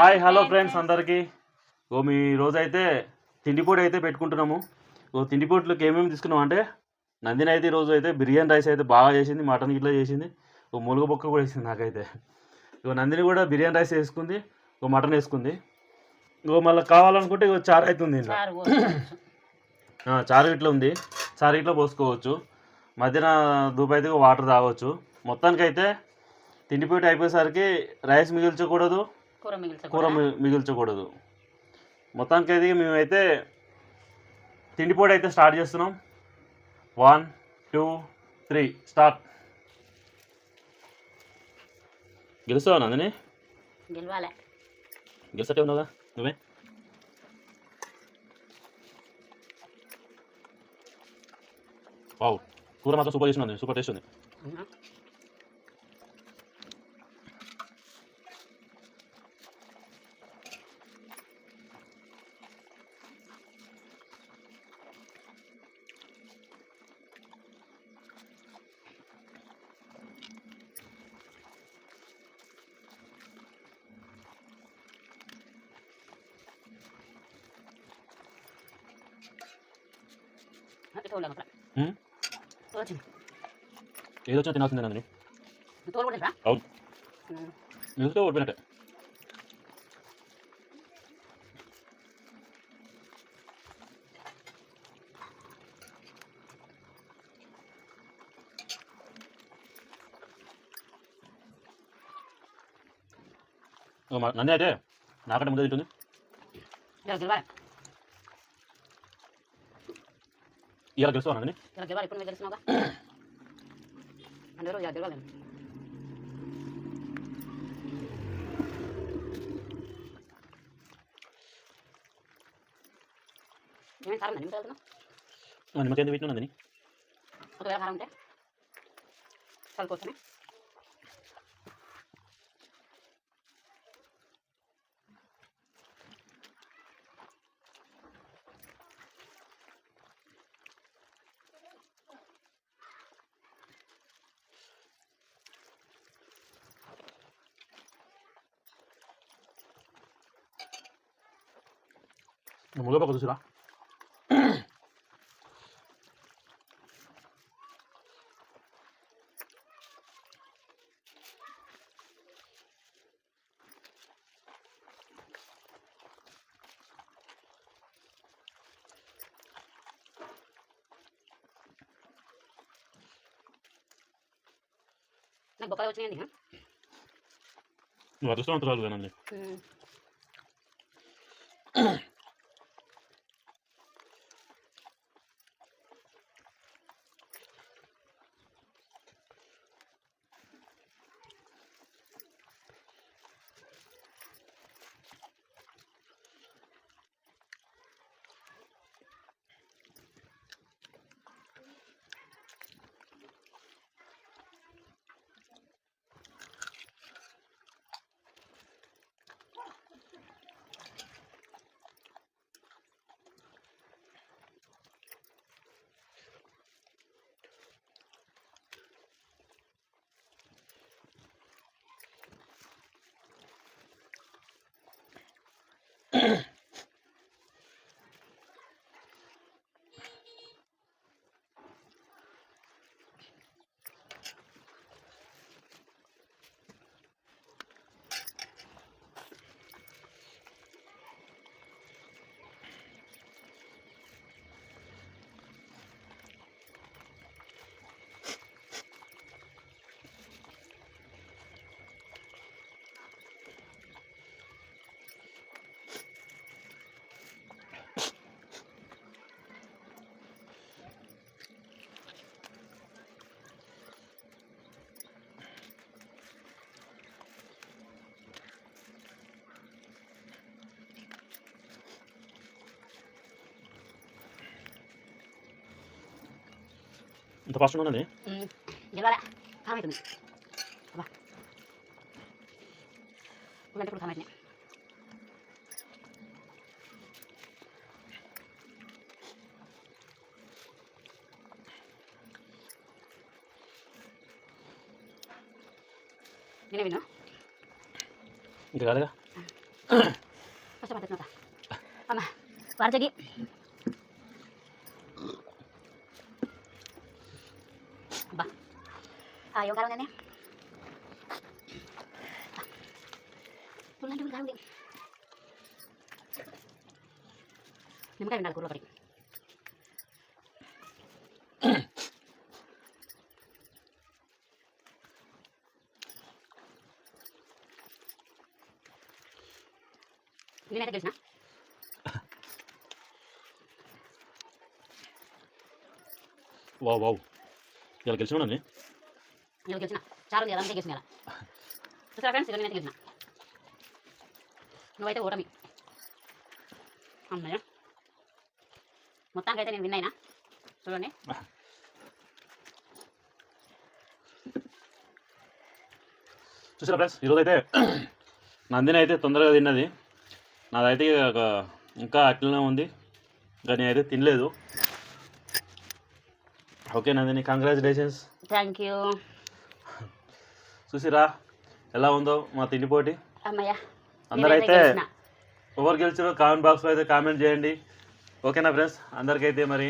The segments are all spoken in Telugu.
హాయ్ హలో ఫ్రెండ్స్ అందరికీ. ఓ మీ రోజైతే తిండిపోటు అయితే పెట్టుకుంటున్నాము. ఓ తిండిపోట్లోకి ఏమేమి తీసుకున్నాం అంటే నందిని అయితే ఈరోజు అయితే బిర్యానీ రైస్ అయితే బాగా చేసింది మటన్ ఇట్లా చేసింది. ఓ ములుగు బొక్క కూడా వేసింది నాకైతే. ఇగో నందిని కూడా బిర్యానీ రైస్ వేసుకుంది ఓ మటన్ వేసుకుంది. ఇంకో మళ్ళీ కావాలనుకుంటే ఇగో చారు అవుతుంది ఇంట్లో చారు ఇట్లా ఉంది. చారు ఇట్లా పోసుకోవచ్చు. మధ్యన దూపు అయితే వాటర్ తాగవచ్చు మొత్తానికైతే తిండిపోయి అయిపోయేసరికి రైస్ మిగిల్చకూడదు. కూర మిగిల్చకూడదు. మొత్తానికి అయితే మేమైతే తిండిపోటు అయితే స్టార్ట్ చేస్తున్నాం. One two three start. గెలుస్తావా Nandini? గెలవాలి. గెలిచటే ఉన్నావుగా? నువ్వే? వావ్. కూర మాత్రం సూపర్ చేసిన సూపర్ టేస్ట్ ఉంది. ఉహు. ఇట్లా ఉండాలి అక్కడ. హ్మ్? తోలు చిన్న. ఏదో వచ్చినా తినాల్సిందే నందిని? అవును. నిలిస్తే ఓడిపోయినట్టే నంది అయితే నాకంటే ముందే తింటుంది ఇలా గెలుస్తావా నందిని ఇలా గెలవాలి ఇప్పుడు మీరు గెలిచినావుగా అందరూ ఇలా గెలవాలి ఏమేమి కారం? నిమ్మకాయ వెళ్తున్నావు ఆ, నిమ్మకాయ ఎందుకు నందిని ఒకవేళ కారం ఉంటే? చల్లుకోవచ్చమే ముగ్గ పక్క చూసిరా నాకు బొక్కలు వచ్చినాయండి? నువ్వు అదృష్టవంతురాలు నంది ఇంత ఫాస్ట్ ఉన్నది. గెలవాలి కారం అవుతుంది అబ్బా ఇప్పుడు కారం అవుతుంది నేనే విన్నా ఇంకా కాదుగా అమ్మ వరచకి ఆ ఏం కారం కానీ పుల్లంటి కూడా కారండి నిమ్మకాయ ఉండాలి కూర ఒకటి నేనైతే గెలిచిన వావ్ వావ్ ఇలా గెలిచినానండి నేను గెలిచిన. ఉంది అదంతా గెలిచిన చూసారా ఫ్రెండ్స్ అయితే గెలిచిన. నువ్వైతే ఓటమి. అమ్మయ్య మొత్తానికైతే నేను విన్ అయినా. చూడండి. చూసారా ఫ్రెండ్స్ ఈరోజు అయితే నందిని అయితే తొందరగా తిన్నది. నాదైతే ఇంకా అట్లనే ఉంది. కానీ అయితే తినలేదు. Okay Nandini congratulations thank you చూసిరా ఎలా ఉందో మా తిండి పోటీ? అమ్మయ్య అందరైతే. ఎవరు గెలిచారో కామెంట్ బాక్స్లో అయితే కామెంట్ చేయండి. ఓకేనా ఫ్రెండ్స్? అందరికైతే మరి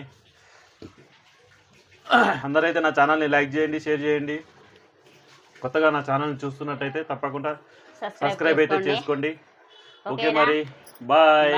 అందరైతే నా ఛానల్ని లైక్ చేయండి షేర్ చేయండి. కొత్తగా నా ఛానల్ని చూస్తున్నట్టయితే తప్పకుండా సబ్స్క్రైబ్ అయితే చేసుకోండి. ఓకే? మరి బాయ్.